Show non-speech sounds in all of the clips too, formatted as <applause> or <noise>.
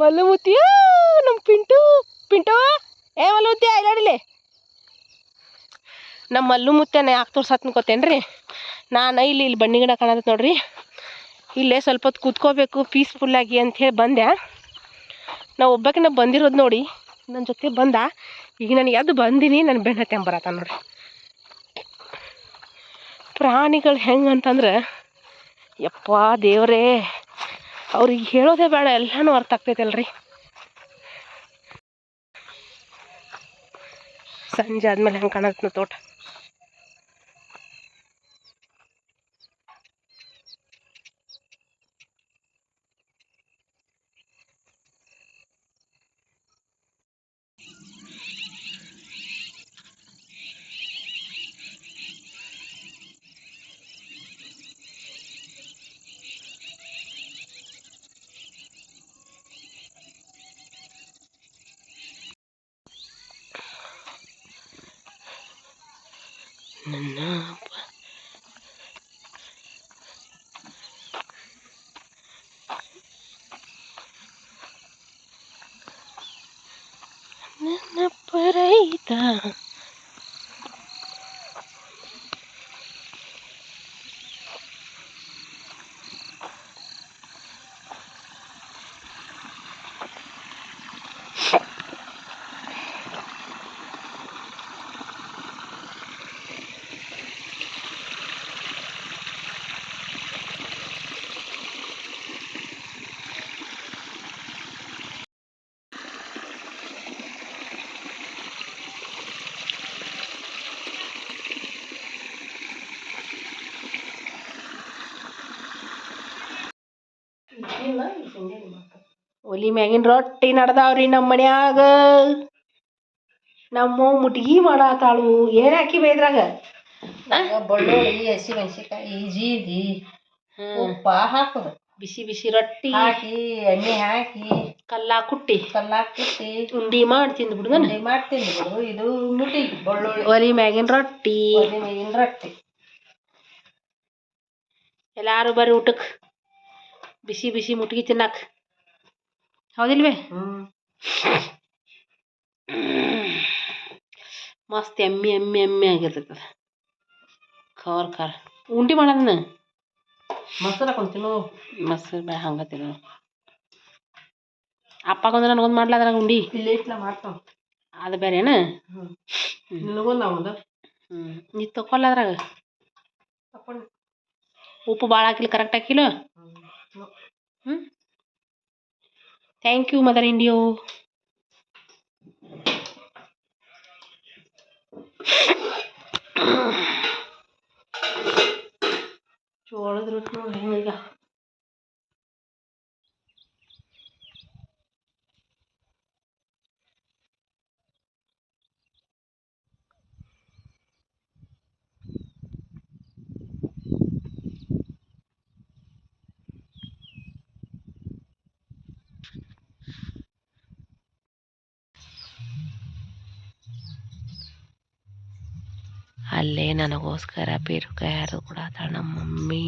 ಮಲ್ಲು ಮುತ್ತಿಯ ನಮ್ಮ ಪಿಂಟು ಪಿಂಟು, ಏ ಮಲ್ಲು ಮುತ್ತಿ ಇಲ್ಲಾಡಿಲಿ ನಮ್ಮ ಮಲ್ಲು ಮುತ್ತೆನ ಯಾಕೆ ತೋರ್ಸತ್ ರೀ ನಾನು ಇಲ್ಲಿ ಇಲ್ಲಿ ಬನ್ನಿ ಗಿಡ ಕಾಣತ್ತೆ ನೋಡ್ರಿ. ಇಲ್ಲೇ ಸ್ವಲ್ಪ ಹೊತ್ತು ಕೂತ್ಕೋಬೇಕು ಪೀಸ್ಫುಲ್ಲಾಗಿ ಅಂಥೇಳಿ ಬಂದೆ. ನಾವು ನಾ ಬಂದಿರೋದು ನೋಡಿ ನನ್ನ ಜೊತೆ ಬಂದ. ಈಗ ನಾನು ಎದ್ದು ಬಂದೀನಿ ನನ್ನ ಬೆನ್ನ ತೆಂಬರತ್ತ ನೋಡ್ರಿ. ಪ್ರಾಣಿಗಳು ಹೆಂಗೆ ಅಂತಂದ್ರೆ, ಯಪ್ಪ ದೇವರೇ ಅವ್ರಿಗೆ ಹೇಳೋದೇ ಬೇಡ ಎಲ್ಲನೂ ಅರ್ಥ ಆಗ್ತೈತಲ್ರಿ. ಸಂಜೆ ಆದಮೇಲೆ ಹೆಂಗೆ ಕಾಣತ್ತೆ ತೋಟ. ನನ್ನ ಪ- ನನ್ನ ಪರೈತ ಒಲಿ ಮ್ಯಾಗಿನ ರೊಟ್ಟಿ ನಡ್ದಾವ್ರಿ ನಮ್ಮ ಮನ್ಯಾಗ. ನಮ್ಮ ಮುಟ್ಗಿ ಮಾಡಾತಾಳು. ಏನ್ ಹಾಕಿ ಬೇದ್ರಾಗ ಬೆಳ್ಳುಳ್ಳಿ ಹಸಿಮೆಣಸಿಕಾಯಿ ಜೀರಿಗೆ ಉಪ್ಪ ಹಾಕುದು. ಬಿಸಿ ಬಿಸಿ ರೊಟ್ಟಿ ಹಾಕಿ ಎಣ್ಣೆ ಹಾಕಿ ಕಲ್ಲ ಕುಟ್ಟಿ. ಕಲ್ಲಾಕ್ ಕುಟ್ಟಿ ಉಂಡಿ ಮಾಡಿ ತಿಂದು ಬಿಡುದ ಉಂಡಿ ಮಾಡಿ ಮಾಡ್ತೀನಿ ಬಿಡು ಇದು ಮುಟಿ ಬೆಳ್ಳುಳ್ಳಿ ಒಲಿ ಮ್ಯಾಗಿನ ರೊಟ್ಟಿ. ಒಲಿ ಮ್ಯಾಗಿನ ರೊಟ್ಟಿ. ಎಲ್ಲಾರು ಬರ್ರಿ ಊಟಕ್ಕೆ ಬಿಸಿ ಬಿಸಿ ಮುಟ್ಗಿ ತಿನ್ನಾಕ. ಹೌದಿಲ್ವೇ? ಮಸ್ತ್ ಎಮ್ಮಿ ಎಮ್ಮಿ ಎಮ್ಮಿ ಆಗಿರ್ತೈತೆ ಅದು ಖಾರ ಖಾರ. ಉಂಡಿ ಮಾಡೋದನ್ನ ಮೊಸರು ಹಾಕೊಂಡ್ ತಿನ್ನು. ಮೊಸರು ಬೇ ಹಂಗತ್ತಿರ ಅಪ್ಪಗೊಂದು ನನಗೊಂದು ಮಾಡ್ಲ ಅದ್ರಾಗ ಉಂಡಿ? ಇಲ್ಲಿ ಇಟ್ಲ ಮಾಡ್ತಾವ ಅದು ಬೇರೆನ ನಿನಗೊಂದು ಒಂದು. ಹ್ಞೂ ನೀ ತಕೊಲ್ಲ ಅದ್ರಾಗ? ತಕೊಂಡ್ ಉಪ್ಪು ಭಾಳ ಹಾಕಿಲ್ಲ ಕರೆಕ್ಟ್ ಹಾಕಿಲ್ಲ? ಹ್ಮ್. ಹ್ಞೂ Thank you, Mother India. ಅಲ್ಲೇ ನನಗೋಸ್ಕರ ಬೀರುಕಾಯಿ ಹರಿದು ಕೊಡತ್ತಾಳ ನಮ್ಮ ಮಮ್ಮಿ.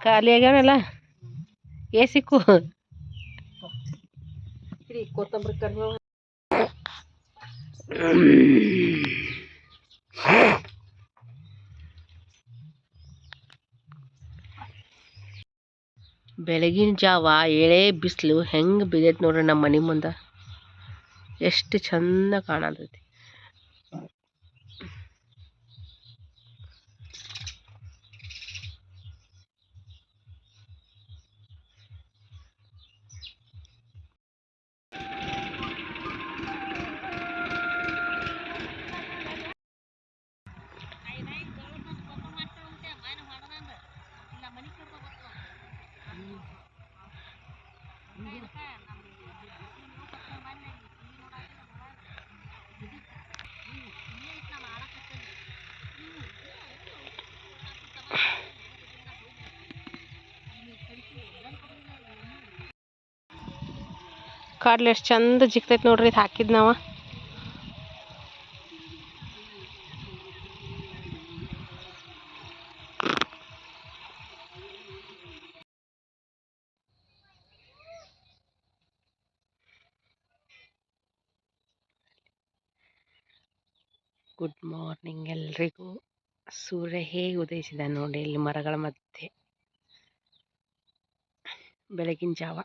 ಖಾಲಿ ಆಗ್ಯಾವನಲ್ಲ ಏ ಸಿಕ್ಕು? ಕೊತ್ತಂಬರಿ ಕರಿಬೇವು ಬೆಳಗಿನ ಜಾವ ಎಳೆ ಬಿಸಿಲು ಹೆಂಗೆ ಬಿದ್ದೈತೆ ನೋಡ್ರಿ ನಮ್ಮ ಮನೆ ಮುಂದೆ. ಎಷ್ಟು ಚಂದ ಕಾಣತೈತಿ. ಕಾಡ್ಲೆ ಎಷ್ಟು ಚಂದ ಜಿಗ್ತೈತೆ ನೋಡ್ರಿ ಇದು ಹಾಕಿದ್ ನಾವು. ಗುಡ್ ಮಾರ್ನಿಂಗ್ ಎಲ್ರಿಗೂ. ಸೂರ್ಯ ಹೇಗೆ ಉದಯಿಸಿದ ನೋಡಿ, ಇಲ್ಲಿ ಮರಗಳ ಮಧ್ಯೆ. ಬೆಳಗಿನ ಜಾವ.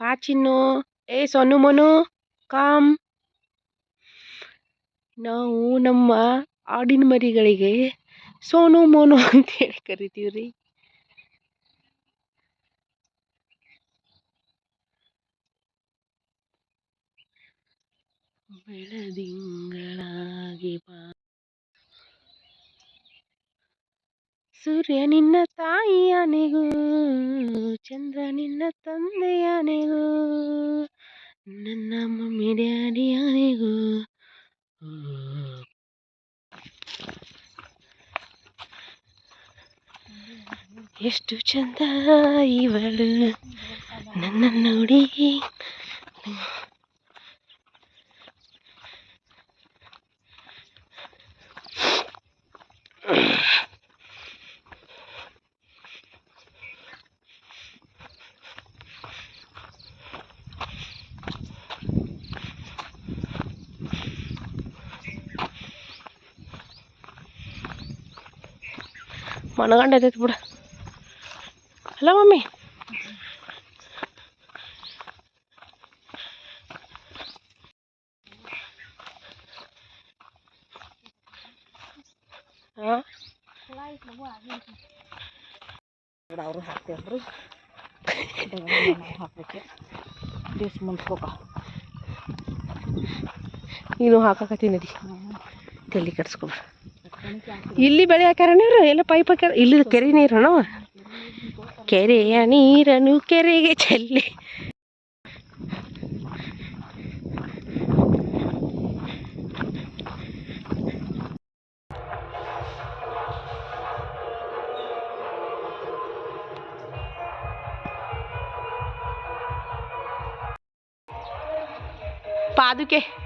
ಪಾಚಿನ್ನು ಏ ಸೋನು ಮನು. ಕಾಮ್. ನಾವು ನಮ್ಮ ಆಡಿನ ಮರಿಗಳಿಗೆ ಸೋನು ಮೋನು ಅಂತ ಹೇಳಿ ಬೆಳದಿಂಗಳಾಗಿ ಬಾ. ಸೂರ್ಯ ನಿನ್ನ ತಾಯಿಯಾನೆಗೂ ಚಂದ್ರ ನಿನ್ನ ತಂದೆಯಾನೆಗೂ ನನ್ನ ಮಮ್ಮಿ ಡ್ಯಾಡಿಯಾನೆಗೂ ಎಷ್ಟು ಚಂದ ಇವಳು ನನ್ನ ನೋಡಿ ಮನಗಂಡೈತೈತಿ ಬಿಡು. ಅಲ್ಲ ಮಮ್ಮಿ. ಅವರು ಹಾಕ್ತೇವ್ರಿ ಹಾಕ್ಬೇಕು ದಿವ್ಸ ಮುಂಚ್ಕೋಕ ನೀನು ಹಾಕಾಕತ್ತೀನಿ ನಡಿ. ತಲೆ ಕೆಡ್ಸ್ಕೊಬೇಡ ಇಲ್ಲಿ ಬೆಳೆ ನೀರು ಎಲ್ಲ ಪೈಪ್ ಹಾಕ್ಯಾರ. ಇಲ್ಲಿ ಕೆರೆ ನೀರು ಕೆರೆಯ ನೀರನು ಕೆರೆಗೆ ಚೆಲ್ಲಿ. ಪಾದುಕೆ.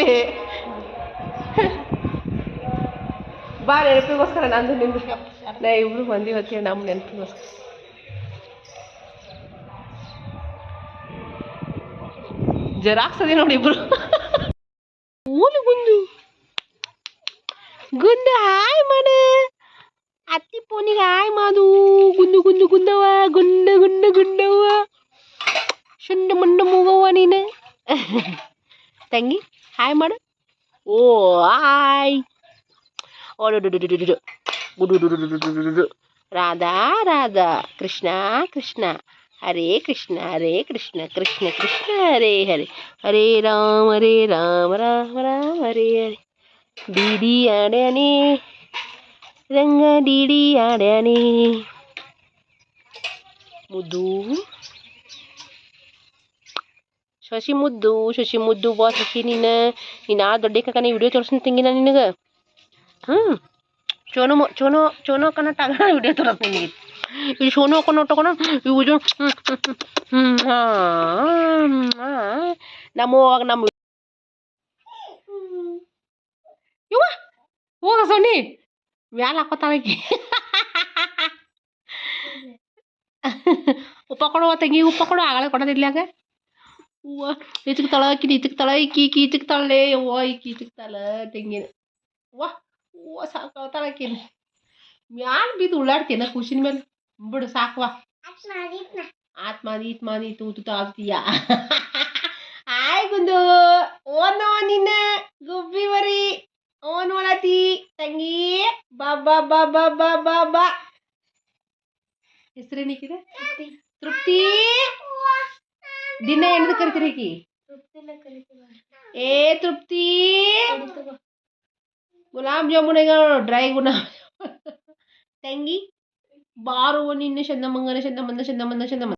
ಇಲ್ಲಿ ಬಾ, ನೆನಪಿಗೋಸ್ಕರ ನಂದು ನಿಂದು. ನಾ ಇಬ್ರು ಬಂದಿ ಹೊತ್ತಿ ನಮ್ಮ ನೆನಪಿಗೋಸ್ಕರ. ಜರಾಕ್ಸದಿ ನೋಡಿ ಇಬ್ರು. ಓಲು ಗುಂದು ಗುಂದು ಹಾಯ್ ಮಾಡ ಅತ್ತಿ ಪೋನಿಗೆ ಹಾಯ್ ಮಾದು ಗುಂಡು ಗುಂಡು ಗುಂದವ ಗುಂಡ ಗುಂಡ ಗುಂಡವ ಶುಂಡ, ಮುಂಡ ಮೂಗವ್ವ ನೀನು. <laughs> ತಂಗಿ. ಹಾಯ್ ಮಾಡು ಓ ಹಾಯ್ ಓಡುಡುಡುಡುಡುಡು ಗುಡುಡುಡುಡುಡುಡು ರಾಧಾ ರಾಧಾ ಕೃಷ್ಣ ಕೃಷ್ಣ ಹರೇ ಕೃಷ್ಣ ಹರೇ ಕೃಷ್ಣ ಕೃಷ್ಣ ಕೃಷ್ಣ ಹರೇ ಹರೇ ಹರೇ ರಾಮ ಹರೇ ರಾಮ ರಾಮ ರಾಮ ಹರೇ ಹರೇ ಡಿಡಿ ಆಡ್ಯಾನೆ ರಂಗ ಡಿಡಿ ಆಡ್ಯಾನೆ ಮುದ್ದು ಶಶಿ ಮುದ್ದು ಶಶಿ ಮುದ್ದು ಬಾ ಶಶಿ ನೀನು ನೀನು ಆ ದೊಡ್ಡ ಕಕ್ಕನ ವಿಡಿಯೋ ತೋರಿಸ್ತೀನಿ ತಂಗಿನ ನಿನಗೆ ಹ್ಞೂ ಚೋನು ಮೊ- ಚೋನು ಚೋನು ಅಕ್ಕನ ಟಗ ವಿಡಿಯೋ ತೋರಿಸ್ತೀನಿ ನಿನಗೆ ಇದು ಸೋನು ಹಾಕೊಂಡು ತಗೊಂಡು ಇವು ನಮ್ಮ ಅವಾಗ ನಮ್ಮ ಇವ ಹೋಗ ಸೊನ್ನಿ ಮ್ಯಾಲ ಹಾಕೋತಾಳಕಿ ಉಪ್ಪ ಕೊಡುವ ತಂಗಿ ಉಪ್ಪ ಕೊಡು ಆಗಲೇ ಕೊಡೋದಿಲ್ಲಾಗ ಹೂವ. ಈಚಕ್ ತಳ ಆಕಿ ಈಚಕ್ ತಳ ಈಕಿ ಈಕಿ ಈಚಕ್ ತಳಲೆ ಅವ್ವ ಈಕಿ ಈಚಕ್ ತಳ, ತಂಗಿನ ವಾ ಹೂವ ಸಾಕಾವತಾಳ ಆಕಿನ ಮ್ಯಾಲ ಬಿದ್ದು ಉಳ್ಳಾಡ್ತೀನ ಖುಷಿನ ಮೇಲೆ ಬಿಡು ಸಾಕವಾ ಆತ್ ಮಾದಿ, ಈತ್ ಮಾದಿ ತೂತು ತಾಗ್ತೀಯ <laughs> ಆಯ್ ಗುಂದು, ಓನೋ ನಿನ್ನ ಗುಬ್ಬಿ ಮರಿ ಓನ್ ಒಳತಿ, ತಂಗಿ, ಬಾ ಬಾ ಬಾ ಬಾ ಬಾ ಬಾ ಬಾ. ಹೆಸರೇನಿಕ್ಕಿದೆ ತೃಪ್ತಿ. ದಿನ ಏನದು ಕರಿತೀರಿ ಈಕಿ? ಏ ತೃಪ್ತಿ. ಗುಲಾಬ್ ಜಾಮೂನಿಗ ಡ್ರೈ ಗುಲಾಬ್ ತಂಗಿ ಬಾರುವ ನಿನ್ನ ಚಂದಮಂಗನ ಚಂದಮಂದ ಚಂದಮಂದ ಚಂದಮಂದ